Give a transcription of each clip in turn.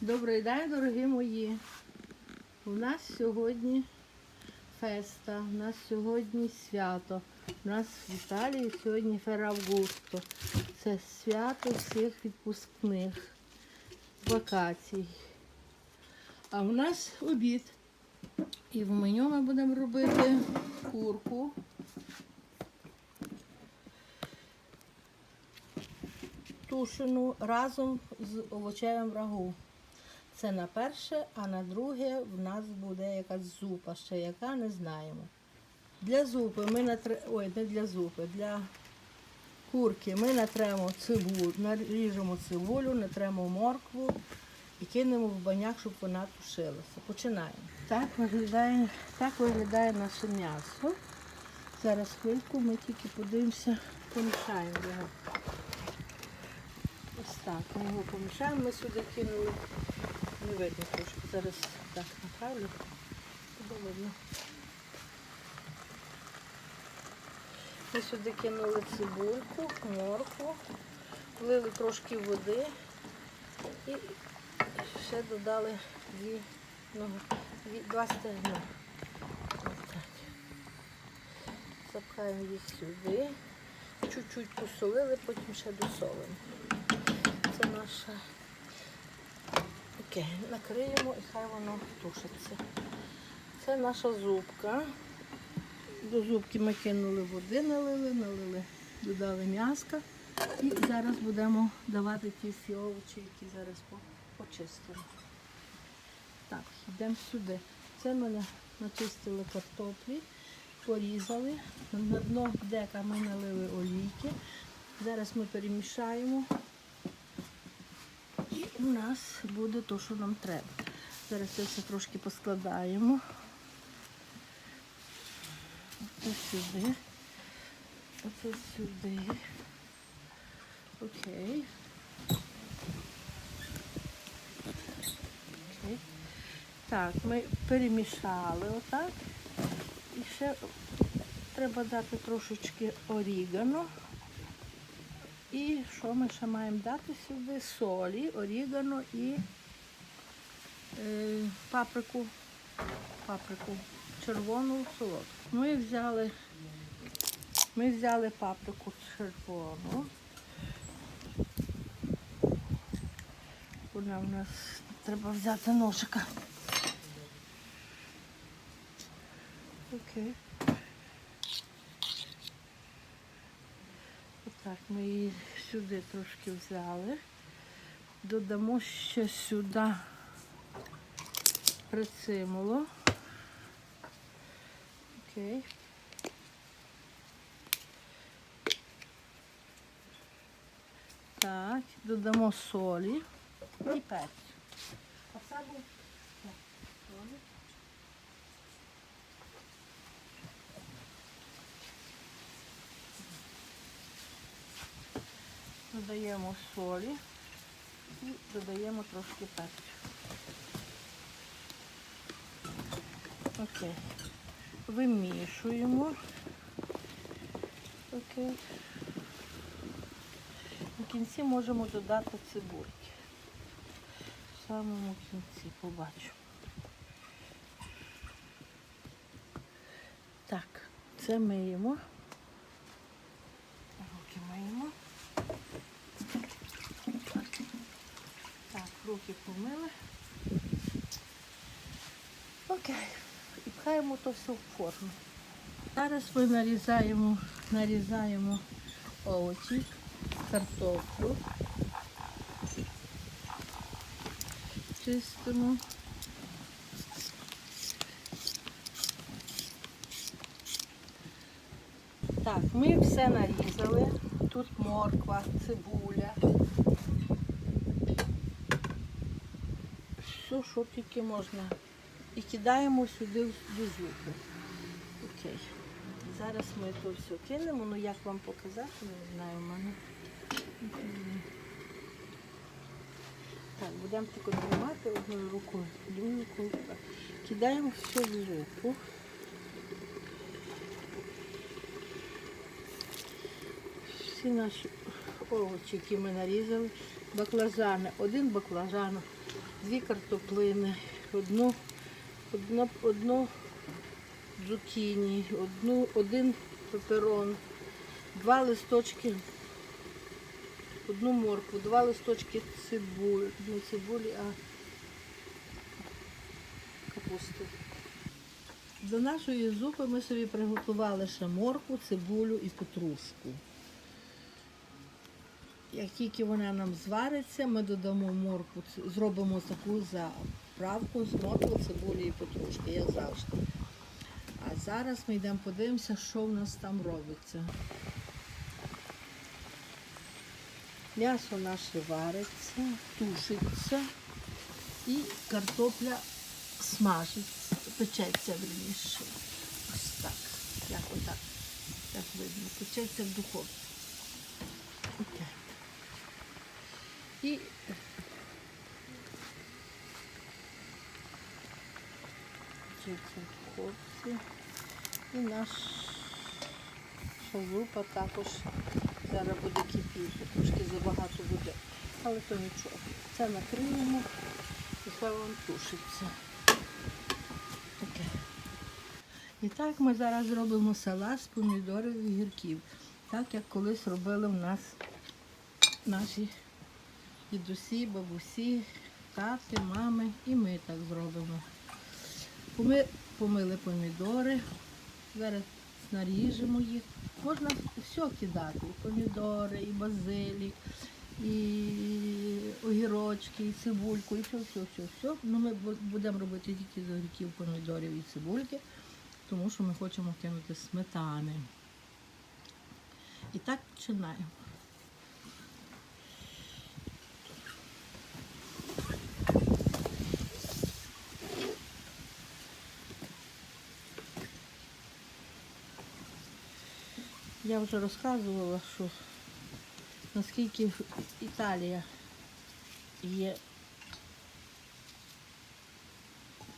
Добрий день, дорогі мої. У нас сьогодні феста, у нас сьогодні свято. У нас в Італії сьогодні Феравгусто. Це свято всіх відпускних вакацій. А у нас обід. І в меню ми будемо робити курку. Тушену разом з овочевим рагу. Це на перше, а на друге в нас буде якась зупа, ще яка не знаємо. Для зупи ми натре... ой, не для зупи, для курки ми натремо цибулю, наріжемо цибулю, натремо моркву і кинемо в баняк, щоб вона тушилася. Починаємо. Так виглядає, так виглядає наше м'ясо. Зараз хвильку ми тільки подивимося, помішаємо його. Ось так, ми його помішаємо, ми сюди кинули. Не видно трошки. Зараз так направлю. Буде видно. Ми сюди кинули цибульку, моркву, влили трошки води і ще додали дві, ну, дві, два стегна. Запхаємо їх сюди. Чуть-чуть посолили, потім ще досолимо. Це наша. Окей, накриємо і хай воно тушиться. Це наша зубка. До зубки ми кинули води, налили, налили, додали м'яска. І зараз будемо давати ті всі овочі, які зараз почистили. Так, йдемо сюди. Це ми на- начистили картоплі, порізали. На дно дека ми налили олійки. Зараз ми перемішаємо. У нас буде те, що нам треба. Зараз це все трошки поскладаємо. Оце сюди. Оце сюди. Окей. Окей. Так, ми перемішали отак. І ще треба дати трошечки орігано. І що ми ще маємо дати сюди? Солі, орігано і е, паприку, паприку, червону солодку. Ми взяли, ми взяли паприку червону. Вона в нас треба взяти ножика. Окей. Отак, ми її сюди трошки взяли. Додамо ще сюди прицимуло. Окей. Так, додамо солі і перцю. Посаду. Так, Додаємо солі і додаємо трошки перцю. Окей. Вимішуємо. Окей. В кінці можемо додати цибульки. В самому кінці побачимо. Так, це миємо. Руки миємо. Так, руки помили. Окей. І пхаємо то все в форму. Зараз ми нарізаємо, нарізаємо овочі, картоплю. Чистимо. Так, ми все нарізали. Тут морква, цибуля. Все, що тільки можна. І кидаємо сюди до зупи. Окей. Зараз ми то все кинемо, ну як вам показати, не знаю в мене. Так, будемо тільки тримати одною рукою, другою рукою. Кидаємо все в зупу. Всі наші овочі, які ми нарізали, баклажани. Один баклажан дві картоплини, одну, одну, одну цукіні, одну, один пеперон, два листочки, одну моркву, два листочки цибулі, не цибулі, а капусти. До нашої зупи ми собі приготували ще моркву, цибулю і петрушку. Як тільки вона нам звариться, ми додамо моркву, ц- зробимо таку заправку з моркви, цибулі і петрушки, як завжди. А зараз ми йдемо подивимося, що в нас там робиться. М'ясо наше вариться, тушиться і картопля смажиться, печеться верніше. Ось так. Як отак. Як видно, печеться в духовці. І в. І наш шалупа також зараз буде кипіти. Трошки забагато буде. Але то нічого. Це накриємо і хай вам тушиться. І так ми зараз зробимо салат з помідорів і гірків. Так як колись робили в нас наші дідусі, бабусі, тати, мами і ми так зробимо. Ми помили помідори, зараз наріжемо їх. Можна все кидати, і помідори, і базилік, і огірочки, і цибульку, і все, все, все, все. Ну, ми будемо робити тільки з огірків, помідорів і цибульки, тому що ми хочемо кинути сметани. І так починаємо. Я вже розказувала, що наскільки Італія є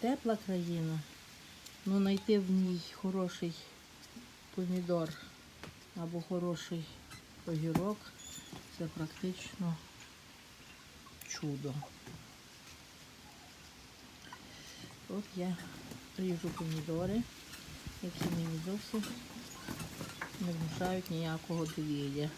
тепла країна, але знайти в ній хороший помідор або хороший огірок це практично чудо. От я ріжу помідори, які мені зовсім не внушають ніякого довір'я.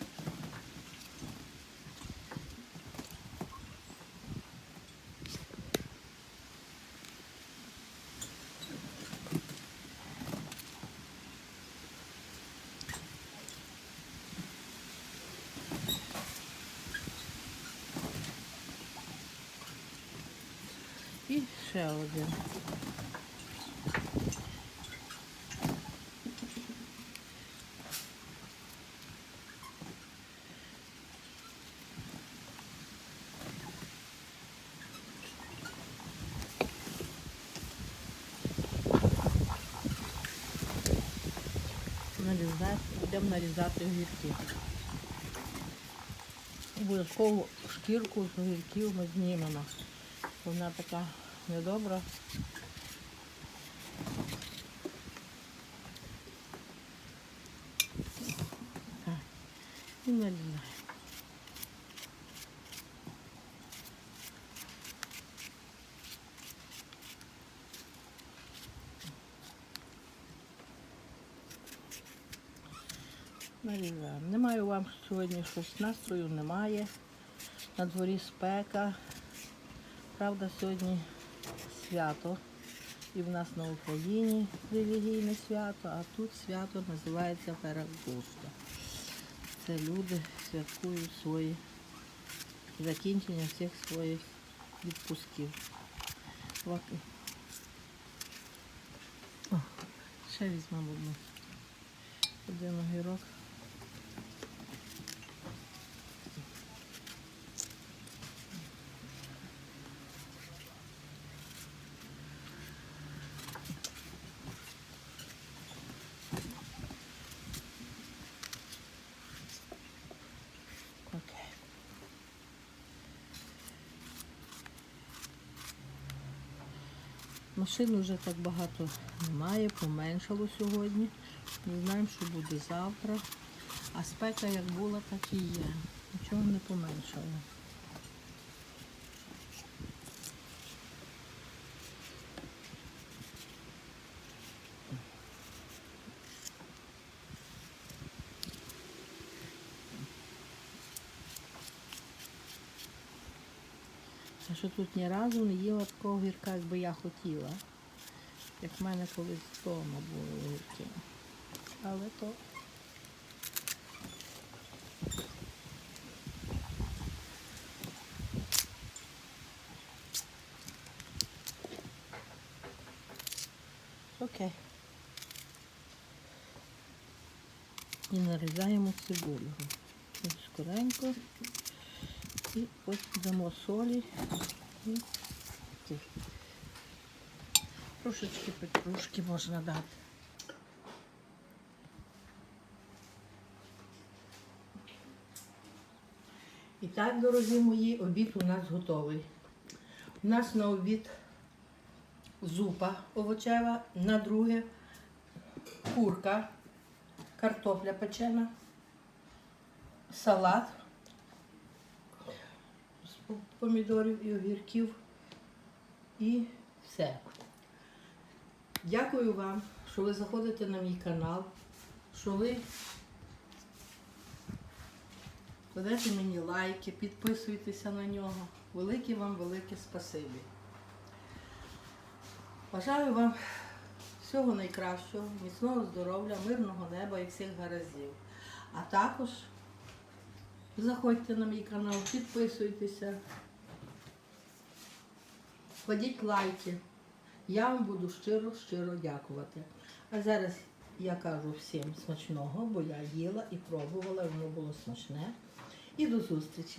І ще один. Нарізати, будемо нарізати огірки. Обов'язково шкірку з огірків ми знімемо. Вона така недобра. Так. І нарізаємо. Нарізаємо. Немає вам сьогодні щось настрою, немає. На дворі спека. Правда, сьогодні свято. І в нас на Україні релігійне свято, а тут свято називається Феррагоста. Це люди святкують свої закінчення всіх своїх відпусків. Ще візьмемо одну. Один огірок. Машин вже так багато немає, поменшало сьогодні. Не знаємо, що буде завтра. А спека як була, так і є. Нічого не поменшало. А що тут ні разу не їла такого гірка, як би я хотіла. Як в мене колись вдома було гірки. Але то Окей. І нарізаємо цибулю. Скоренько. І потім дамо солі. І трошечки петрушки можна дати. І так, дорогі мої, обід у нас готовий. У нас на обід зупа овочева, на друге курка, картопля печена, салат помідорів і огірків і все. Дякую вам, що ви заходите на мій канал, що ви кладете мені лайки, підписуйтеся на нього. Велике вам велике спасибі. Бажаю вам всього найкращого, міцного здоров'я, мирного неба і всіх гараздів. А також заходьте на мій канал, підписуйтеся, кладіть лайки. Я вам буду щиро-щиро дякувати. А зараз я кажу всім смачного, бо я їла і пробувала, воно було смачне. І до зустрічі!